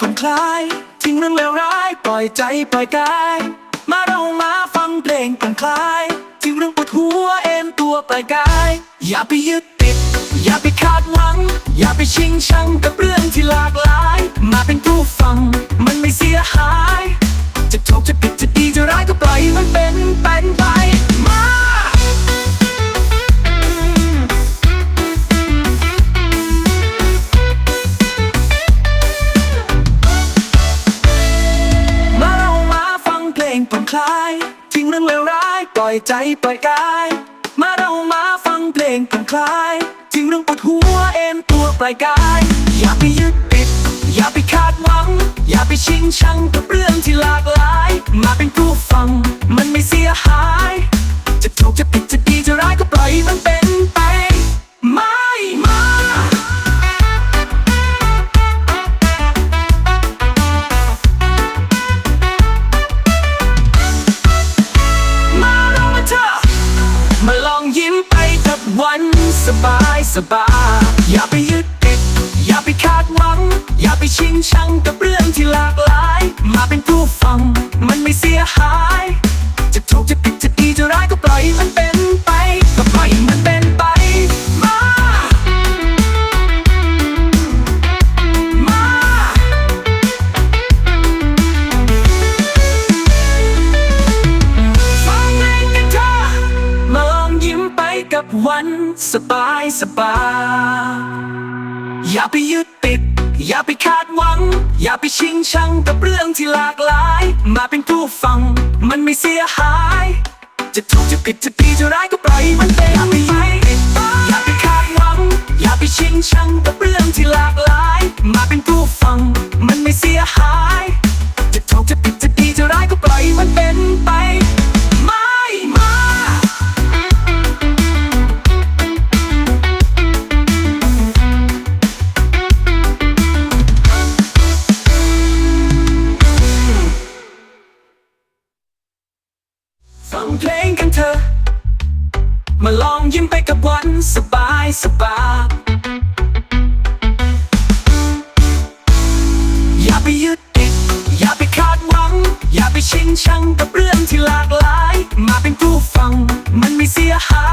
ผ่อนคลายทิ้งเรื่องเลวร้าย ปล่อยใจปล่อยกาย มาเรามาฟังเพลงผ่อนคลายทิ้งเรื่องปวดหัวเอ็นตัวปล่อยกาย อย่าไปยึดติด อย่าไปคาดหวัง อย่าไปชิงชังกับเรื่องที่หลากหลาย มาเป็นผู้ฟัง มันไม่เสียหาย จะถูกจะผิดจะดีจะร้ายก็ปล่อยมันเป็นเป็นไป งเรื่องเลวร้ายปล่อยใจปล่อยกาย มาเรามาฟังเพลงผ่อนคลายทิ้งเรื่องปวดหัวเอ็นตัวปล่อยกาย อย่าไปยึดติด อย่าไปคาดหวัง อย่าไปชิงชังกับเรื่องที่หลากหลาย สบายอย่าไปยึดติด อย่าไปคาดหวัง อย่าไปชิงชังกับเรื่องที่หลากหลาย มาเป็น สบายสบาย อย่าไปยึดติด อย่าไปคาดหวัง อย่าไปชิงชังกับเรื่องที่หลากหลาย มาเป็นผู้ฟัง มันไม่เสียหาย จะถูกจะผิดจะดีจะร้ายก็ปล่อยมันเป็นไปอย่าไปคาดหวัง อย่าไปชิงชังกับเรื่องที่หลากหลาย มาเป็นผู้ฟัง มันไม่เสียหาย มาลองยิ้มไปกับวันสบายสบายอย่าไปยึดติด อย่าไปคาดหวัง อย่าไปชิงชังกับเรื่องที่หลากหลาย มาเป็นผู้ฟัง มันไม่เสียหา